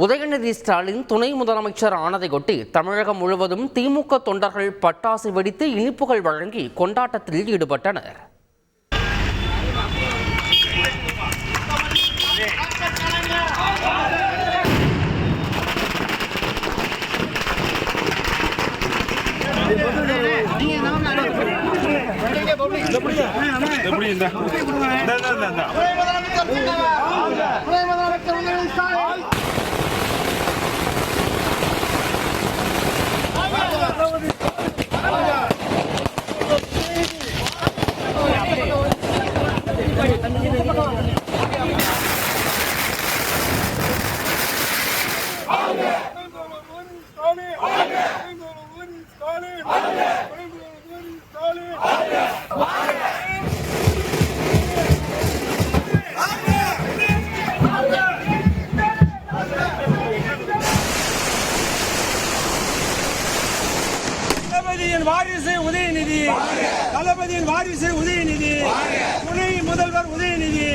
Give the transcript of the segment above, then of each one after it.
உதயநிதி ஸ்டாலின் துணை முதலமைச்சர் ஆனதையொட்டி தமிழகம் முழுவதும் திமுக தொண்டர்கள் பட்டாசு வெடித்து இனிப்புகள் வழங்கி கொண்டாட்டத்தில் ஈடுபட்டனர். எப்படி இந்த இந்த இந்த இந்த தளபதியின் வாரிசு உதயநிதி. தளபதியின் வாரிசு உதயநிதி. துணை முதல்வர் உதயநிதி.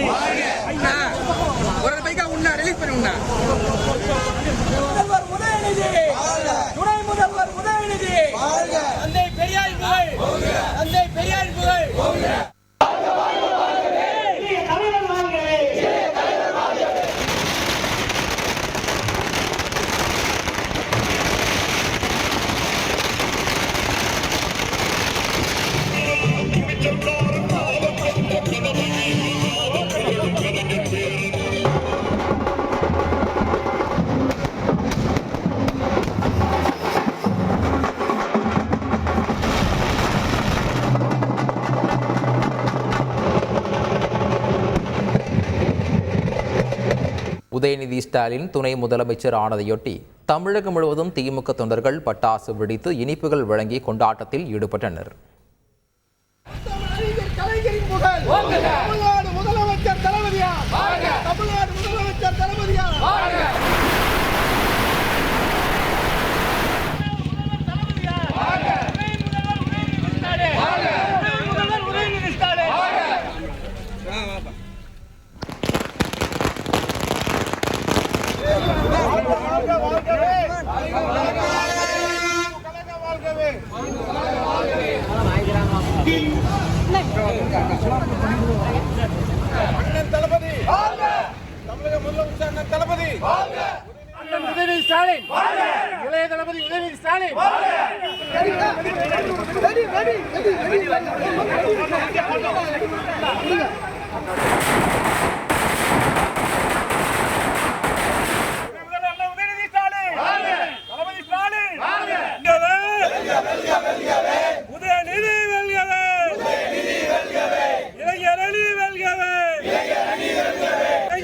ஒரு பைக்கா உண்ணா ரிலீஸ் பண்ணி உண்ணா. உதயநிதி ஸ்டாலின் துணை முதலமைச்சர் ஆனதையொட்டி தமிழகம் முழுவதும் திமுக தொண்டர்கள் பட்டாசு வெடித்து இனிப்புகள் வழங்கி கொண்டாட்டத்தில் ஈடுபட்டனர். அண்ணன் தளபதி தமிழக முதலமைச்சர் அண்ணன் தளபதி அண்ணன் உதயநிதி ஸ்டாலின் இளைய தளபதி உதயநிதி ஸ்டாலின் உதயநிதி ஸ்டாலின் தளபதி ஸ்டாலின் உதயநிதி வெல்கவே இளைஞரணி வெல்கவே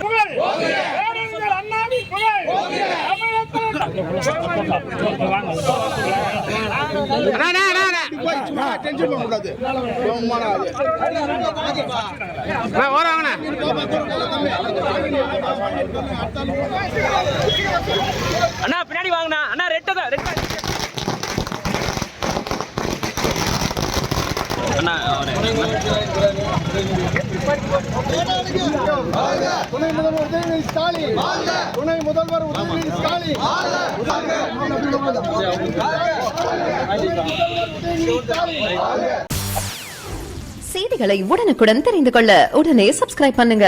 புகழ். பேரறிஞர் அண்ணாவின் புகழ். அண்ணா பின்னாடி வாங்கண்ணா. அண்ணா ரெட்டு அண்ணா துணை முதல்வர் உதயநிதி ஸ்டாலின். துணை முதல்வர் உதயநிதி ஸ்டாலின். செய்திகளை உடனுக்குடன் தெரிந்து கொள்ள உடனே சப்ஸ்கிரைப் பண்ணுங்க.